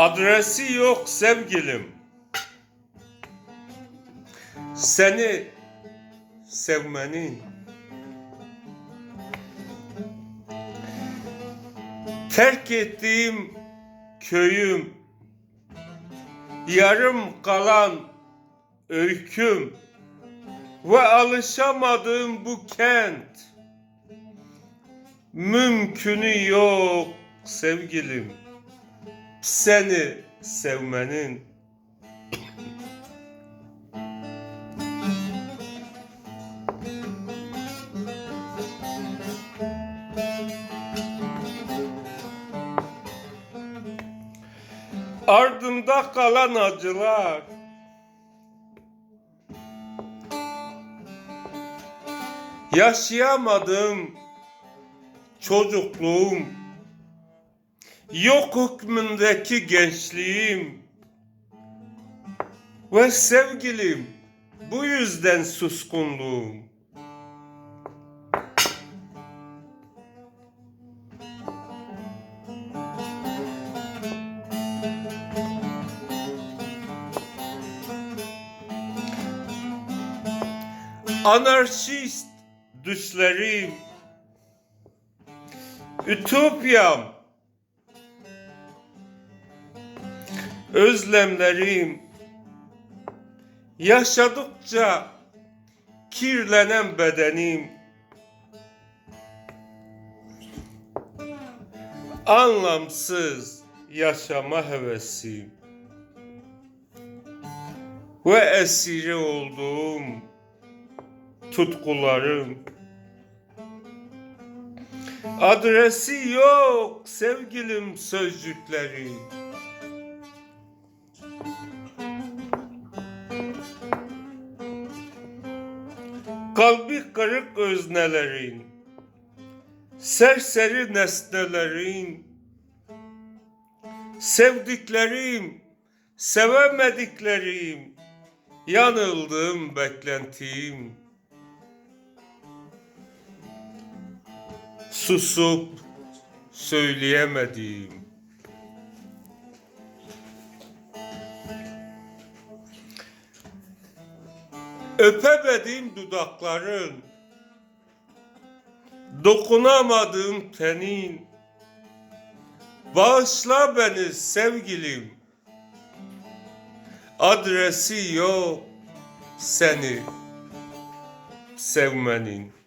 Adresi yok sevgilim. Seni sevmenin terk ettiğim köyüm yarım kalan öyküm ve alışamadığım bu kent mümkünü yok sevgilim seni sevmenin. Ardımda kalan acılar. Yaşayamadım çocukluğum yok hükmündeki gençliğim ve sevgilim bu yüzden suskunluğum. Anarşist düşlerim, ütopyam, özlemlerim, yaşadıkça kirlenen bedenim, anlamsız yaşama hevesim ve esiri olduğum tutkularım. Adresi yok sevgilim sözcükleri. Kalbi kırık öznelerin, serseri nesnelerin, sevdiklerim, sevemediklerim, yanıldığım beklentim, susup söyleyemediğim. Öpemediğim dudakların, dokunamadığım tenin, bağışla beni sevgilim, adresi yok seni sevmenin.